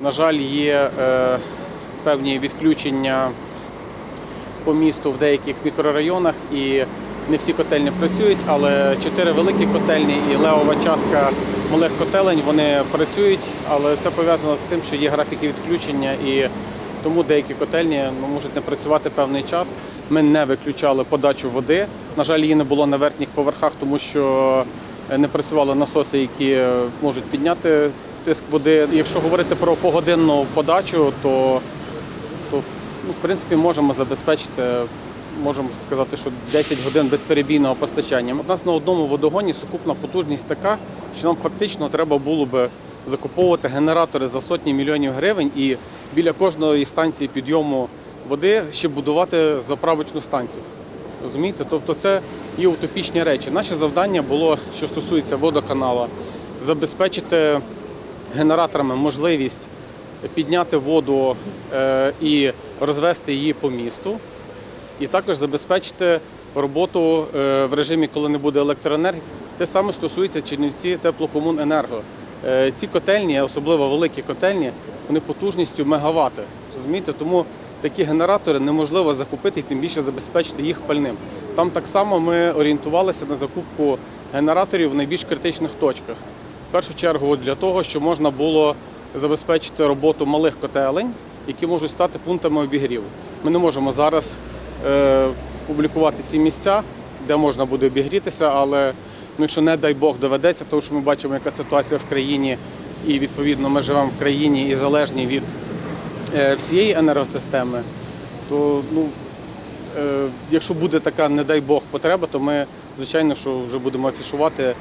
На жаль, є е, певні відключення по місту в деяких мікрорайонах і не всі котельні працюють, але чотири великі котельні і левова частка малих котелень вони працюють, але це пов'язано з тим, що є графіки відключення і тому деякі котельні ну, можуть не працювати певний час. Ми не виключали подачу води. На жаль, її не було на верхніх поверхах, тому що не працювали насоси, які можуть підняти тиск води. Якщо говорити про погодинну подачу, то то ну, в принципі можемо забезпечити, можемо сказати, що 10 годин безперебійного постачання. У нас на одному водогоні сукупна потужність така, що нам фактично треба було би закуповувати генератори за сотні мільйонів гривень і біля кожної станції підйому води ще будувати заправочну станцію. Розумієте? Тобто це є утопічні речі. Наше завдання було, що стосується водоканала, забезпечити генераторами можливість підняти воду е, і розвести її по місту, і також забезпечити роботу е, в режимі, коли не буде електроенергії. Те саме стосується Чернівці теплокомуненерго. Е, Ці котельні, особливо великі котельні, вони потужністю мегавати. Розумієте? Тому такі генератори неможливо закупити і тим більше забезпечити їх пальним. Там так само ми орієнтувалися на закупку генераторів в найбільш критичних точках. Першу чергу для того, щоб можна було забезпечити роботу малих котелень, які можуть стати пунктами обігріву. Ми не можемо зараз е, публікувати ці місця, де можна буде обігрітися, але ну, якщо не дай Бог доведеться, тому що ми бачимо, яка ситуація в країні, і відповідно ми живемо в країні і залежні від е, всієї енергосистеми, то ну, е, якщо буде така, не дай Бог, потреба, то ми звичайно що вже будемо афішувати